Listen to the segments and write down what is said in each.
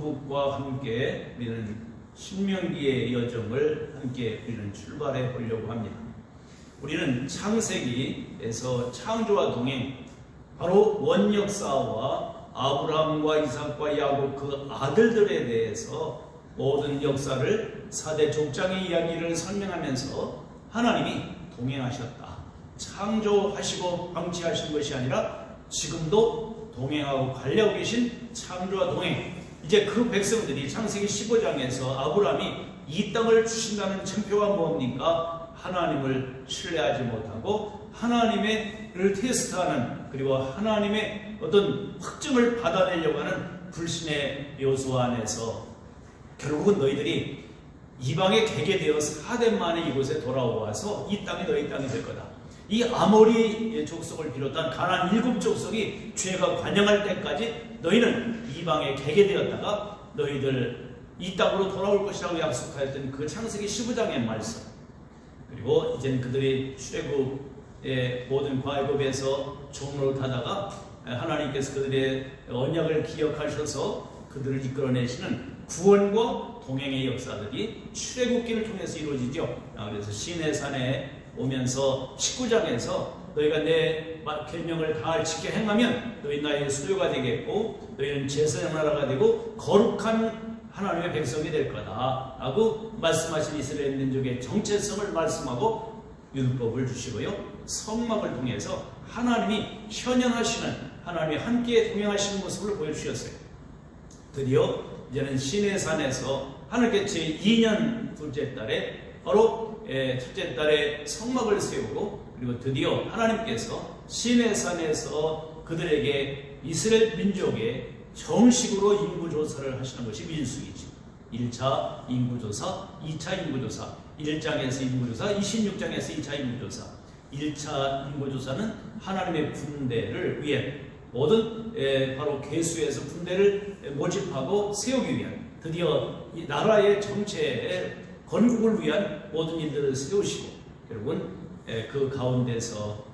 북과 함께 우리는 신명기의 여정을 함께 우리는 출발해 보려고 합니다. 우리는 창세기에서 창조와 동행, 바로 원역사와 아브라함과 이삭과 야곱 그 아들들에 대해서 모든 역사를 사대 족장의 이야기를 설명하면서 하나님이 동행하셨다. 창조하시고 방치하신 것이 아니라 지금도 동행하고 관리하고 계신 창조와 동행. 이제 그 백성들이 창세기 15장에서 아브라함이 이 땅을 주신다는 쟁표가 뭡니까? 하나님을 신뢰하지 못하고 하나님을 테스트하는 그리고 하나님의 어떤 확증을 받아내려고 하는 불신의 요소 안에서 결국은 너희들이 이방에 개게 되어 사대 만에 이곳에 돌아와서 이 땅이 너희 땅이 될 거다. 이 아모리 족속을 비롯한 가난 일곱 족속이 죄가 관영할 때까지 너희는 이방에 개게 되었다가 너희들 이 땅으로 돌아올 것이라고 약속하였던 그 창세기 15장의 말씀. 그리고 이제는 그들이 출애굽의 모든 과외법에서 종로를 타다가 하나님께서 그들의 언약을 기억하셔서 그들을 이끌어내시는 구원과 동행의 역사들이 출애굽기를 통해서 이루어지죠. 아, 그래서 시내 산에 오면서 19장에서 너희가 내 계명을 다 지켜 행하면 너희 나의 수요가 되겠고 너희는 제사장 나라가 되고 거룩한 하나님의 백성이 될 거다 라고 말씀하신 이스라엘 민족의 정체성을 말씀하고 율법을 주시고요. 성막을 통해서 하나님이 현현하시는 하나님이 함께 동행하시는 모습을 보여주셨어요. 드디어 이제는 시내산에서 하늘께 제2년 둘째 달에 바로 첫째 달에 성막을 세우고 그리고 드디어 하나님께서 시내산에서 그들에게 이스라엘 민족의 정식으로 인구조사를 하시는 것이 민수기지. 1차 인구조사, 2차 인구조사, 1장에서 인구조사, 26장에서 2차 인구조사. 1차 인구조사는 하나님의 군대를 위해 모든 바로 개수에서 군대를 모집하고 세우기 위한 드디어 이 나라의 정체에 건국을 위한 모든 일들을 세우시고 결국은 그 가운데서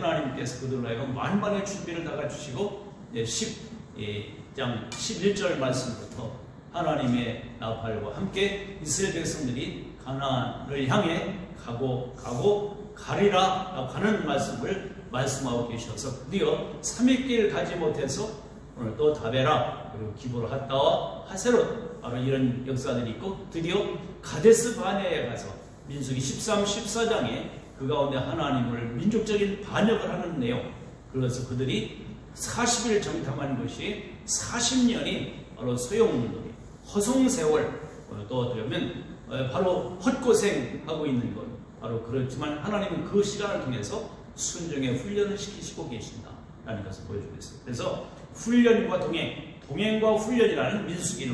하나님께서 그들로 하여금 만반의 준비를 다 갖추시고 10장 11절 말씀부터 하나님의 나팔과 함께 이스라엘 백성들이 가나안을 향해 가고 가고 가리라 하는 말씀을 말씀하고 계셔서 드디어 3일길 가지 못해서 오늘 또 다베라 그리고 기브로 하다와 하세롯 바로 이런 역사들이 있고 드디어 가데스 바네에 가서 민수기 13, 14장에 그 가운데 하나님을 민족적인 반역을 하는 내용 그래서 그들이 40일 정탐한 것이 40년이 바로 소용돌이 허송세월 또 어떻게 보면 바로 헛고생하고 있는 것 바로 그렇지만 하나님은 그 시간을 통해서 순종의 훈련을 시키시고 계신다라는 것을 보여주고 있어요. 그래서 훈련과 동행, 동행과 훈련이라는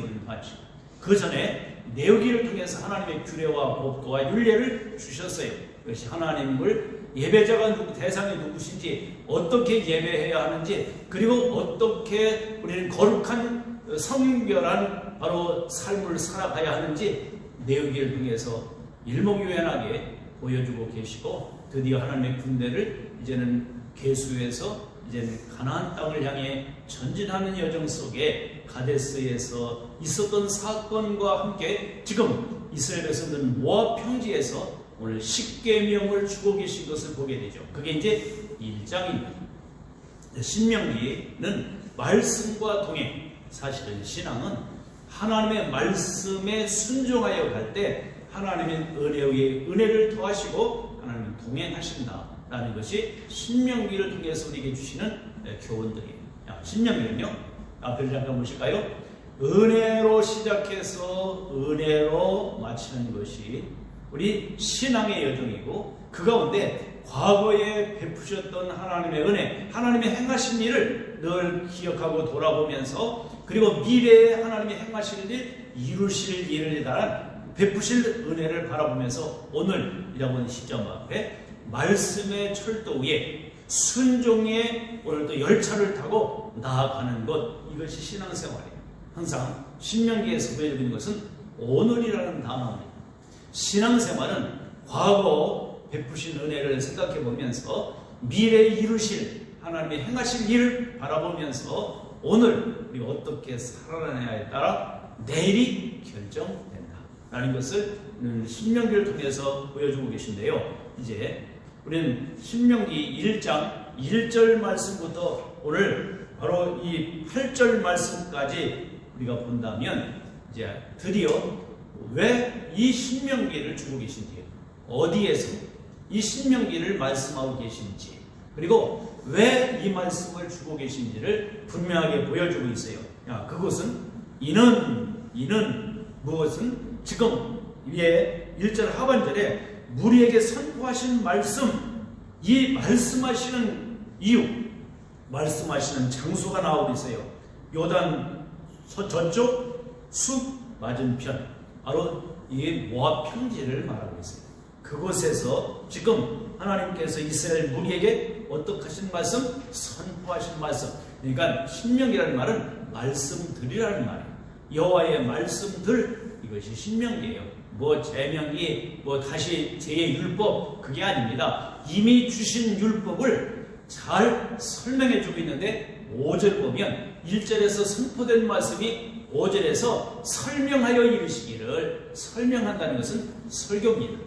우리는 봤죠. 그 전에 내우기를 통해서 하나님의 규례와 법도와 윤례를 주셨어요. 그것이 하나님을 예배자가 누구, 대상이 누구신지, 어떻게 예배해야 하는지, 그리고 어떻게 우리는 거룩한 성결한 바로 삶을 살아가야 하는지 내우기를 통해서 일목요연하게 보여주고 계시고 드디어 하나님의 군대를 이제는 개수에서 이제는 가나안 땅을 향해 전진하는 여정 속에 가데스에서 있었던 사건과 함께 지금 이스라엘 백성들은 모압 평지에서 오늘 십계명을 주고 계신 것을 보게 되죠. 그게 이제 1장입니다. 신명기는 말씀과 동행. 사실은 신앙은 하나님의 말씀에 순종하여 갈 때 하나님의 은혜 위에 은혜를 더하시고 하나님은 동행하신다 라는 것이 신명기를 통해서 우리에게 주시는 교훈들이에요. 신명기는요. 앞을 잠깐 보실까요? 은혜로 시작해서 은혜로 마치는 것이 우리 신앙의 여정이고 그 가운데 과거에 베푸셨던 하나님의 은혜, 하나님의 행하신 일을 늘 기억하고 돌아보면서 그리고 미래에 하나님이 행하실 일, 이루실 일을 달한 베푸실 은혜를 바라보면서 오늘 이라고 하는 시점 앞에 말씀의 철도 위에 순종의 오늘 또 열차를 타고 나아가는 것 이것이 신앙생활이에요. 항상 신명기에서 보여주고 있는 것은 오늘이라는 단어입니다. 신앙생활은 과거 베푸신 은혜를 생각해 보면서 미래에 이루실 하나님의 행하실 일을 바라보면서 오늘 우리가 어떻게 살아내냐에 따라 내일이 결정된다. 라는 것을 신명기를 통해서 보여주고 계신데요. 이제 우리는 신명기 1장 1절 말씀부터 오늘 바로 이 8절 말씀까지 우리가 본다면 이제 드디어 왜 이 신명기를 주고 계신지 어디에서 이 신명기를 말씀하고 계신지 그리고 왜 이 말씀을 주고 계신지를 분명하게 보여주고 있어요. 야, 그것은 이는 이는 무엇은 지금 위에 1절 하반절에 무리에게 선포하신 말씀 이 말씀하시는 이유 말씀하시는 장소가 나오고 있어요. 요단 서- 저쪽 숲 맞은편 바로 이 모압 평지를 말하고 있어요. 그곳에서 지금 하나님께서 이스라엘 무리에게 어떻게 하신 말씀? 선포하신 말씀. 그러니까 신명이라는 말은 말씀들이라는 말이에요. 여호와의 말씀들 이것이 신명이에요. 뭐 제명이 뭐 다시 제 율법 그게 아닙니다. 이미 주신 율법을 잘 설명해 주고 있는데 5절 보면 1절에서 선포된 말씀이 5절에서 설명하여 이르시기를 설명한다는 것은 설교입니다.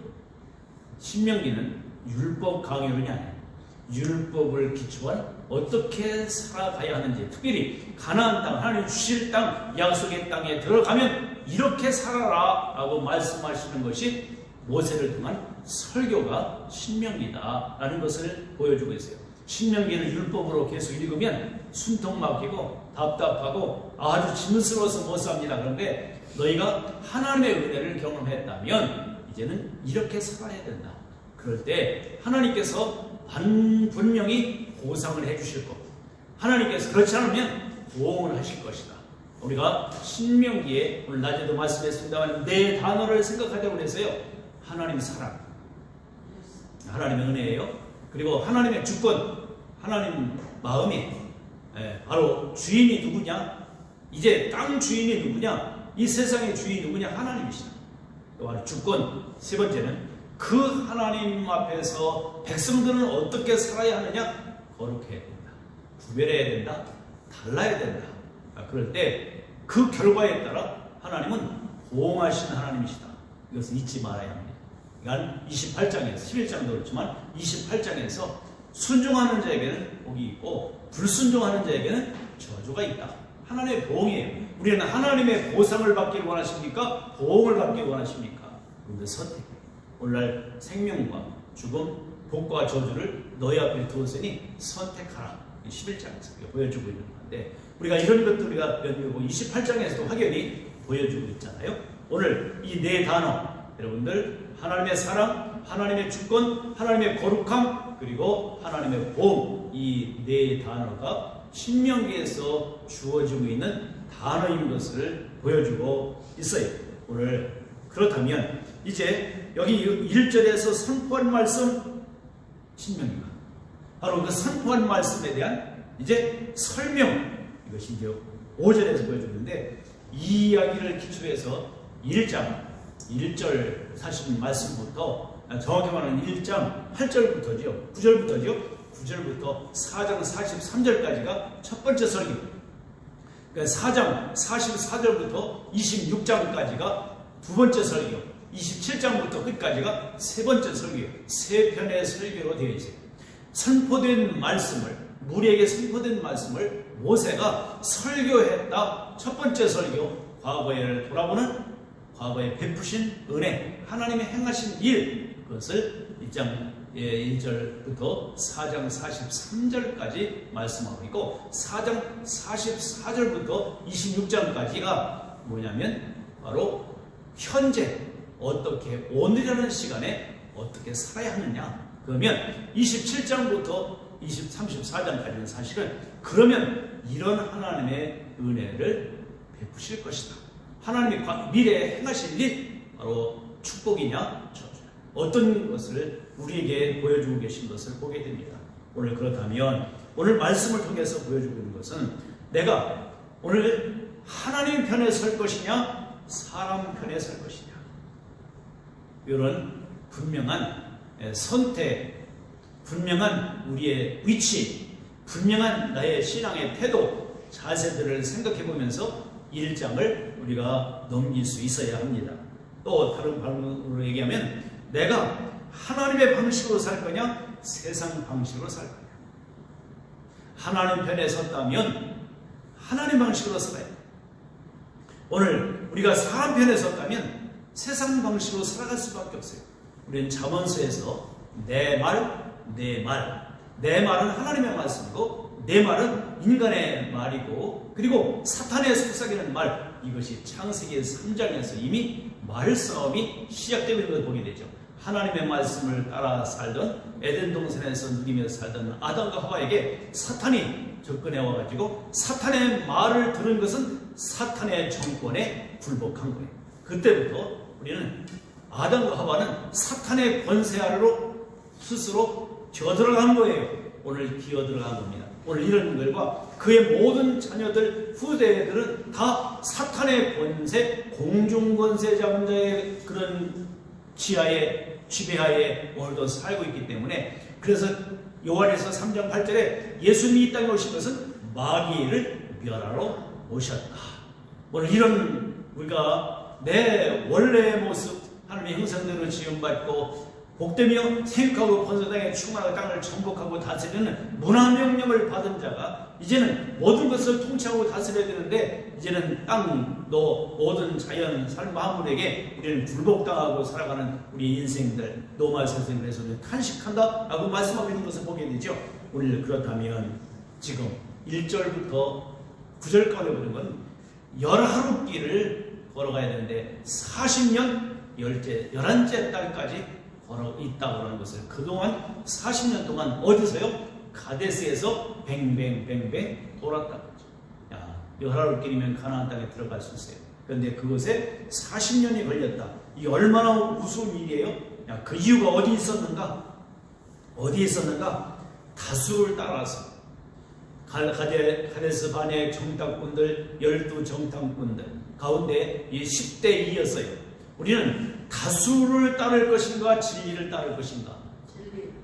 신명기는 율법 강요론이 아니에요. 율법을 기초한 어떻게 살아가야 하는지 특별히 가나안 땅 하나님 주실 땅 약속의 땅에 들어가면 이렇게 살아라 라고 말씀하시는 것이 모세를 통한 설교가 신명기다 라는 것을 보여주고 있어요. 신명기를 율법으로 계속 읽으면 숨통 막히고 답답하고 아주 짐스러워서 못 삽니다. 그런데 너희가 하나님의 은혜를 경험했다면 이제는 이렇게 살아야 된다. 그럴 때 하나님께서 반 분명히 보상을 해주실 것. 하나님께서 그렇지 않으면 보응을 하실 것이다. 우리가 신명기에 오늘 낮에도 말씀했습니다만 네 단어를 생각하자고 그랬어요. 하나님 사랑, 하나님의 은혜예요. 그리고 하나님의 주권, 하나님 마음이 예, 바로 주인이 누구냐? 이제 땅 주인이 누구냐? 이 세상의 주인이 누구냐? 하나님이시다. 또 바로 주권 세 번째는 그 하나님 앞에서 백성들은 어떻게 살아야 하느냐? 거룩해야 된다. 구별해야 된다. 달라야 된다. 아, 그럴 때 그 결과에 따라 하나님은 보응하신 하나님이시다. 이것을 잊지 말아야 합니다. 그러니까 28장에서 11장도 그렇지만 28장에서 순종하는 자에게는 복이 있고 불순종하는 자에게는 저주가 있다. 하나님의 보응이에요. 우리는 하나님의 보상을 받기를 원하십니까? 보응을 받기를 원하십니까? 우리의 선택. 오늘날 생명과 죽음, 복과 저주를 너희 앞에 두었으니 선택하라. 11장에서 보여주고 있는 건데 우리가 이런 것들 우리가 연구하고 28장에서도 확연히 보여주고 있잖아요. 오늘 이 네 단어 여러분들 하나님의 사랑, 하나님의 주권, 하나님의 거룩함 그리고 하나님의 보험 이 네 단어가 신명기에서 주어지고 있는 단어인 것을 보여주고 있어요. 오늘 그렇다면 이제 여기 1절에서 선포한 말씀 신명기가 바로 그 선포한 말씀에 대한 이제 설명. 이것이 이제 5절에서 보여주는데 이 이야기를 기초해서 1장 1절 사실 말씀부터 정확히 말하면 1장 8절부터죠. 9절부터죠. 9절부터 4장 43절까지가 첫 번째 설교. 그러니까 4장 44절부터 26장까지가 두 번째 설교. 27장부터 끝까지가 세 번째 설교. 세 편의 설교로 되어 있어요 선포된 말씀을 무리에게 선포된 말씀을 모세가 설교했다. 첫 번째 설교, 과거를 돌아보는 과거에 베푸신 은혜, 하나님의 행하신 일, 그것을 1장 1절부터 4장 43절까지 말씀하고 있고 4장 44절부터 26장까지가 뭐냐면 바로 현재 어떻게 오늘이라는 시간에 어떻게 살아야 하느냐 그러면 27장부터 20, 34장까지는 사실은 그러면 이런 하나님의 은혜를 베푸실 것이다. 하나님이 미래에 행하실 일 바로 축복이냐 저주냐 어떤 것을 우리에게 보여주고 계신 것을 보게 됩니다. 오늘 그렇다면 오늘 말씀을 통해서 보여주고 있는 것은 내가 오늘 하나님 편에 설 것이냐 사람 편에 설 것이냐 이런 분명한 선택, 분명한 우리의 위치, 분명한 나의 신앙의 태도, 자세들을 생각해 보면서 1장을 우리가 넘길 수 있어야 합니다. 또 다른 방법으로 얘기하면 내가 하나님의 방식으로 살 거냐 세상 방식으로 살 거냐 하나님 편에 섰다면 하나님 방식으로 살아야 돼. 오늘 우리가 사람 편에 섰다면 세상 방식으로 살아갈 수밖에 없어요. 우리는 잠언서에서 내 말, 내 말, 내 말은 하나님의 말씀이고 내 말은 인간의 말이고 그리고 사탄의 속삭이는 말 이것이 창세기 3장에서 이미 말싸움이 시작되고 있는 걸 보게 되죠. 하나님의 말씀을 따라 살던 에덴 동산에서 누리며 살던 아담과 하와에게 사탄이 접근해 와가지고 사탄의 말을 들은 것은 사탄의 정권에 굴복한 거예요. 그때부터 우리는 아담과 하와는 사탄의 권세 아래로 스스로 기어들어간 거예요. 오늘 기어들어간 겁니다. 오늘 이런 글과 그의 모든 자녀들, 후대들은 다 사탄의 권세, 공중권세 잡은 자의 그런 지하에, 지배하에 오늘도 살고 있기 때문에 그래서 요한에서 3장 8절에 예수님이 이 땅에 오신 것은 마귀를 멸하러 오셨다. 오늘 이런 우리가 내 원래의 모습, 하나님의 형상대로 지음받고 복되며 생육하고 번성당에 충만하고 땅을 정복하고 다스리는 문화명령을 받은 자가 이제는 모든 것을 통치하고 다스려야 되는데 이제는 땅도 모든 자연 삶 만물에게 우리는 굴복당하고 살아가는 우리 인생들 노말 선생님에서 탄식한다 라고 말씀하고 있는 것을 보게 되죠. 오늘 그렇다면 지금 1절부터 9절까지 보는 건 열하루 길을 걸어가야 되는데 40년 열째, 열한째 달까지 걸어 있다 그러는 것을 그동안 40년 동안 어디서요? 가데스에서 뱅뱅뱅뱅 돌았다 그러죠. 야, 열하루 길이면 가나안 땅에 들어갈 수 있어요. 그런데 그것에 40년이 걸렸다. 이 얼마나 우스운 일이에요? 야, 그 이유가 어디 있었는가? 어디 있었는가? 다수를 따라서 가데, 가데스 반의 정탐꾼들, 열두 정탐꾼들 가운데 이 10대 2였어요. 우리는 다수를 따를 것인가 진리를 따를 것인가.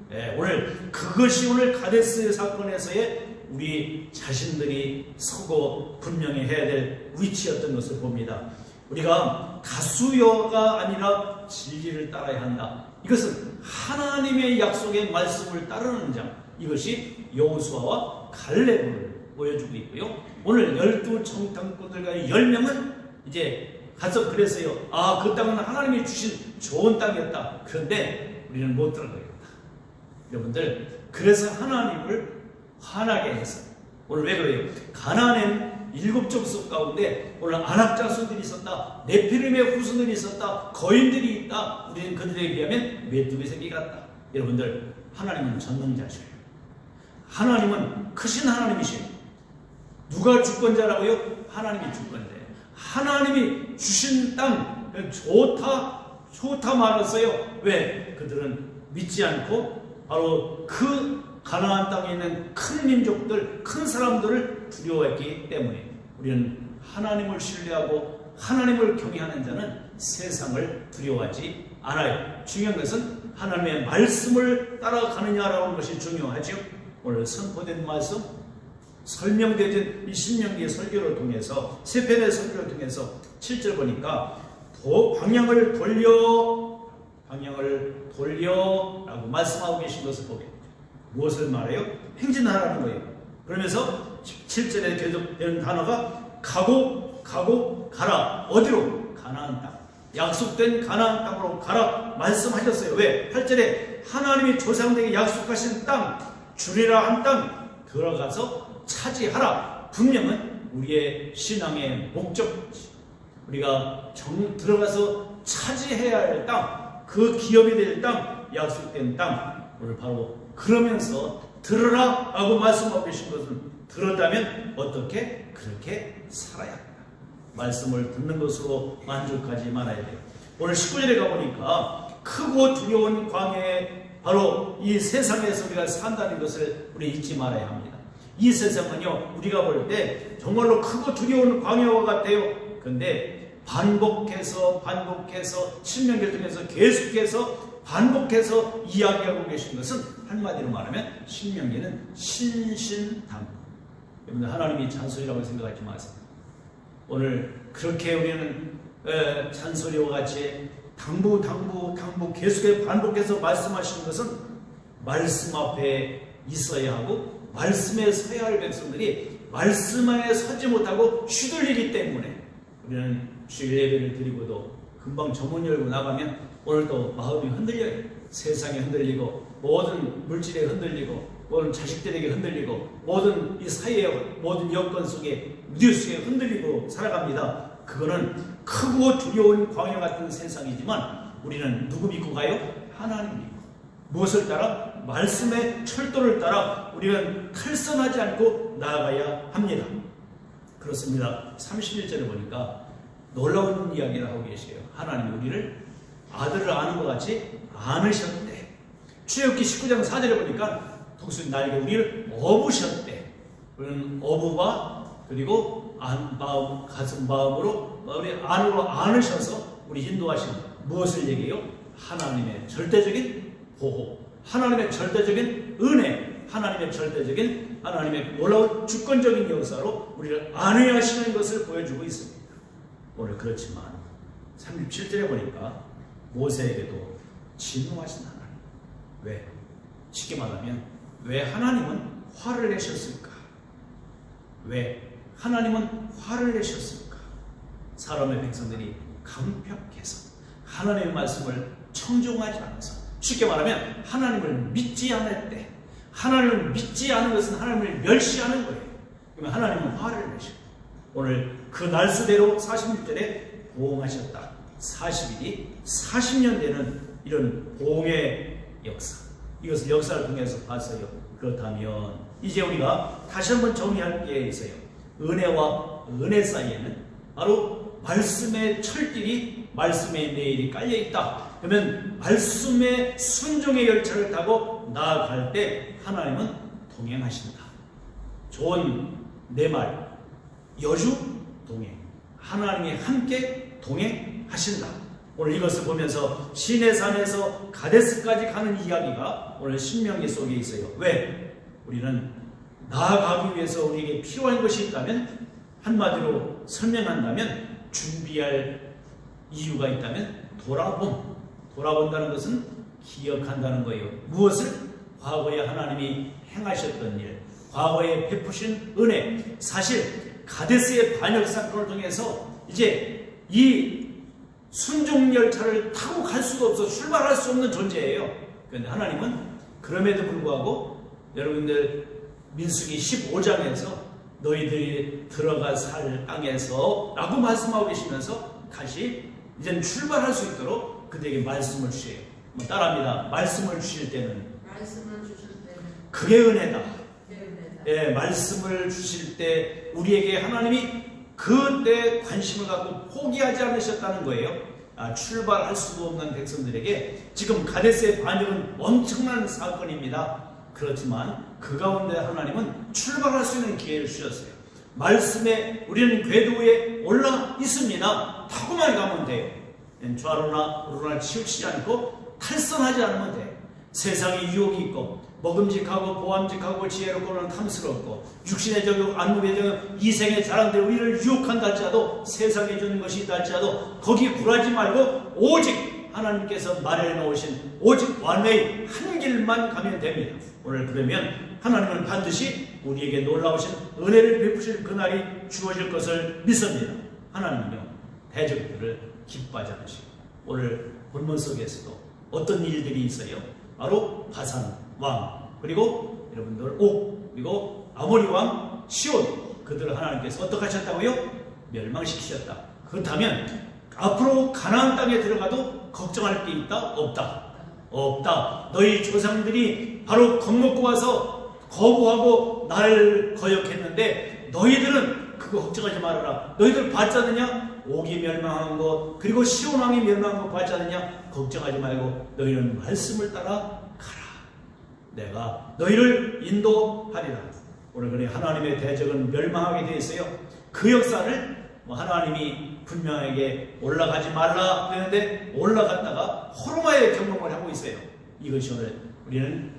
네, 오늘 그것이 오늘 가데스 사건에서의 우리 자신들이 서고 분명히 해야 될 위치였던 것을 봅니다. 우리가 다수여가 아니라 진리를 따라야 한다. 이것은 하나님의 약속의 말씀을 따르는 자. 이것이 여호수아와 갈렙을 보여주고 있고요. 오늘 열두 정탐꾼들과 열 명은 이제 가서 그랬어요. 아, 그 땅은 하나님이 주신 좋은 땅이었다. 그런데 우리는 못 들어가겠다. 여러분들, 그래서 하나님을 화나게 했어요. 오늘 왜 그래요? 가나안엔 일곱 족속 가운데 오늘 안악자손들이 있었다. 네피림의 후손들이 있었다. 거인들이 있다. 우리는 그들에 비하면 메뚜기 새끼 같다. 여러분들, 하나님은 전능자셔요. 하나님은 크신 하나님이시요. 누가 주권자라고요? 하나님이 주권자예요. 하나님이 주신 땅 좋다 좋다 말았어요. 왜? 그들은 믿지 않고 바로 그 가나안 땅에 있는 큰 민족들, 큰 사람들을 두려워했기 때문에 우리는 하나님을 신뢰하고 하나님을 경외하는 자는 세상을 두려워하지 않아요. 중요한 것은 하나님의 말씀을 따라가느냐라는 것이 중요하죠. 오늘 선포된 말씀 설명되진 이 신명기의 설교를 통해서 세 편의 설교를 통해서 7절 보니까 도 방향을 돌려 방향을 돌려라고 말씀하고 계신 것을 보게. 무엇을 말해요? 행진하라는 거예요. 그러면서 7절에 계속되는 단어가 가고 가고 가라 어디로 가나안 땅 약속된 가나안 땅으로 가라 말씀하셨어요. 왜? 8절에 하나님이 조상들에게 약속하신 땅 주리라 한 땅 들어가서 차지하라. 분명은 우리의 신앙의 목적이지. 우리가 정, 들어가서 차지해야 할 땅, 그 기업이 될 땅, 약속된 땅, 오늘 바로 그러면서 들으라 하고 말씀하고 계신 것은 들었다면 어떻게? 그렇게 살아야 한다. 말씀을 듣는 것으로 만족하지 말아야 돼요. 오늘 19절에 가보니까 크고 두려운 광야에 바로 이 세상에서 우리가 산다는 것을 우리 잊지 말아야 합니다. 이 세상은요, 우리가 볼 때 정말로 크고 두려운 광야와 같아요. 근데 반복해서 반복해서 신명기를 통해서 계속해서 반복해서 이야기하고 계신 것은 한마디로 말하면 신명기는 신신당 여러분들 하나님이 잔소리라고 생각하지 마세요. 오늘 그렇게 우리는 에, 잔소리와 같이 당부 당부 당부 계속해 반복해서 말씀하시는 것은 말씀 앞에 있어야 하고 말씀에 서야 할 백성들이 말씀 안에 서지 못하고 휘둘리기 때문에 우리는 주일 예배를 드리고도 금방 저문 열고 나가면 오늘도 마음이 흔들려요. 세상에 흔들리고 모든 물질에 흔들리고 모든 자식들에게 흔들리고 모든 이 사회의 모든 여건 속에 뉴스에 흔들리고 살아갑니다. 그거는 크고 두려운 광야 같은 세상이지만 우리는 누구 믿고 가요? 하나님 믿고 무엇을 따라? 말씀의 철도를 따라 우리는 탈선하지 않고 나아가야 합니다. 그렇습니다. 31절에 보니까 놀라운 이야기를 하고 계세요. 하나님 우리를 아들을 아는 것 같이 안으셨대. 출애굽기 19장 4절에 보니까 독수리 날개 우리를 업으셨대. 우리는 어부와 그리고 안, 마음, 가슴 마음으로 우리 안으로 안으셔서 우리 인도하신 무엇을 얘기해요? 하나님의 절대적인 보호, 하나님의 절대적인 은혜, 하나님의 절대적인 하나님의 놀라운 주권적인 역사로 우리를 안위하시는 것을 보여주고 있습니다. 오늘 그렇지만 37절에 보니까 모세에게도 진노하신 하나님. 왜? 쉽게 말하면 왜 하나님은 화를 내셨을까? 왜 하나님은 화를 내셨을까? 사람의 백성들이 강팍해서 하나님의 말씀을 청종하지 않아서 쉽게 말하면 하나님을 믿지 않을 때 하나님을 믿지 않은 것은 하나님을 멸시하는 거예요. 그러면 하나님은 화를 내셔. 오늘 그 날수대로 46절에 보응하셨다. 40일이 40년 되는 이런 보응의 역사. 이것을 역사를 통해서 봤어요. 그렇다면 이제 우리가 다시 한번 정리할 게 있어요. 은혜와 은혜 사이에는 바로 말씀의 철길이 말씀의 내일이 깔려 있다. 그러면 말씀의 순종의 열차를 타고 나아갈 때 하나님은 동행하신다. 좋은 내 말, 여주 동행. 하나님이 함께 동행하신다. 오늘 이것을 보면서 시내산에서 가데스까지 가는 이야기가 오늘 신명기 속에 있어요. 왜? 우리는 나아가기 위해서 우리에게 필요한 것이 있다면 한마디로 설명한다면 준비할 이유가 있다면 돌아봄. 돌아본다는 것은 기억한다는 거예요. 무엇을? 과거에 하나님이 행하셨던 일, 과거에 베푸신 은혜. 사실 가데스의 반역 사건을 통해서 이제 이 순종 열차를 타고 갈 수가 없어 출발할 수 없는 존재예요. 그런데 하나님은 그럼에도 불구하고 여러분들 민수기 15장에서 너희들이 들어가 살 땅에서 라고 말씀하고 계시면서 다시 이제는 출발할 수 있도록 그들에게 말씀을 주세요. 뭐 따라합니다. 말씀을 주실 때는 말씀을 주실 때는 그게 은혜다. 은혜다. 예, 말씀을 주실 때 우리에게 하나님이 그때 관심을 갖고 포기하지 않으셨다는 거예요. 아, 출발할 수도 없는 백성들에게 지금 가데스의 반역은 엄청난 사건입니다. 그렇지만 그 가운데 하나님은 출발할 수 있는 기회를 주셨어요. 말씀에 우리는 궤도에 올라 있습니다. 타고만 가면 돼요. 좌로나 우로나 치우치지 않고 탈선하지 않으면 돼. 세상에 유혹이 있고 먹음직하고 보암직하고 지혜롭고는 탐스럽고 육신의 정욕, 안목의 정욕, 이생의 자랑들 우리를 유혹한다 할지라도 세상에 주는 것이 있다 할지라도 거기 굴하지 말고 오직 하나님께서 마련해 놓으신 오직 완웨이 한 길만 가면 됩니다. 오늘 그러면 하나님은 반드시 우리에게 놀라우신 은혜를 베푸실 그날이 주어질 것을 믿습니다. 하나님은요 대적들을 기뻐하지 않으시고 오늘 본문 속에서도 어떤 일들이 있어요? 바로 바산 왕 그리고 여러분들 옥 그리고 아모리 왕 시온 그들을 하나님께서 어떻게 하셨다고요? 멸망시키셨다. 그렇다면 앞으로 가나안 땅에 들어가도 걱정할 게 있다? 없다. 없다. 너희 조상들이 바로 겁먹고 와서 거부하고 나를 거역했는데 너희들은 그거 걱정하지 말아라. 너희들 봤지 않느냐? 옥이 멸망한 것 그리고 시온 왕이 멸망한 것 봤지 않느냐? 걱정하지 말고 너희는 말씀을 따라 가라. 내가 너희를 인도하리라. 오늘 그래 하나님의 대적은 멸망하게 되어 있어요. 그 역사를 뭐 하나님이 분명하게 올라가지 말라 그랬는데 올라갔다가 호르마의 경험을 하고 있어요. 이것이 오늘 우리는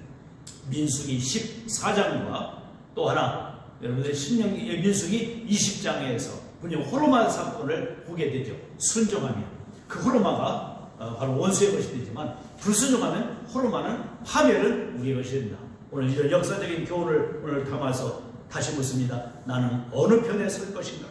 민수기 14장과 또 하나 여러분들 신명기 민수기 20장에서 분명 호르마 사건을 보게 되죠. 순종하면 그 호르마가 어, 바로 원수의 것이 되지만 불순종하면 호르마는 파멸은 우리의 것이 된다. 오늘 이런 역사적인 교훈을 오늘 담아서 다시 묻습니다. 나는 어느 편에 설 것인가?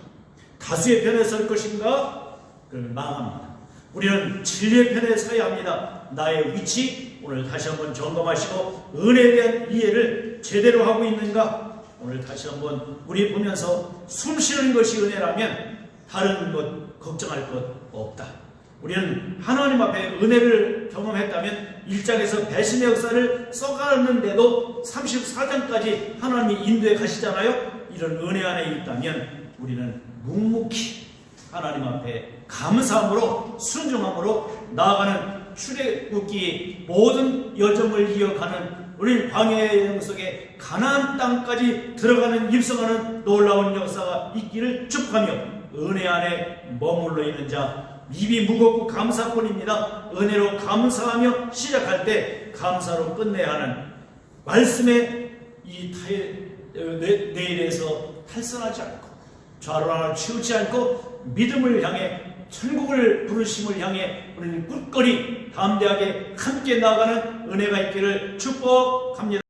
다수의 편에 설 것인가? 그러면 망합니다. 우리는 진리의 편에 서야 합니다. 나의 위치 오늘 다시 한번 점검하시고 은혜에 대한 이해를 제대로 하고 있는가? 오늘 다시 한번 우리 보면서 숨 쉬는 것이 은혜라면 다른 것 걱정할 것 없다. 우리는 하나님 앞에 은혜를 경험했다면 1장에서 배신의 역사를 써가는데도 34장까지 하나님이 인도해 가시잖아요. 이런 은혜 안에 있다면 우리는 묵묵히 하나님 앞에 감사함으로 순종함으로 나아가는 출애굽기 모든 여정을 이어가는 우리 광야의 여정 속에 가나안 땅까지 들어가는 입성하는 놀라운 역사가 있기를 축하며 은혜 안에 머물러 있는 자 입이 무겁고 감사뿐입니다. 은혜로 감사하며 시작할 때 감사로 끝내야 하는 말씀의 이 타의 내- 내일에서 탈선하지 않고 좌로하나 치우지 않고 믿음을 향해 천국을 부르심을 향해 우리는 굳건히 담대하게 함께 나가는 은혜가 있기를 축복합니다.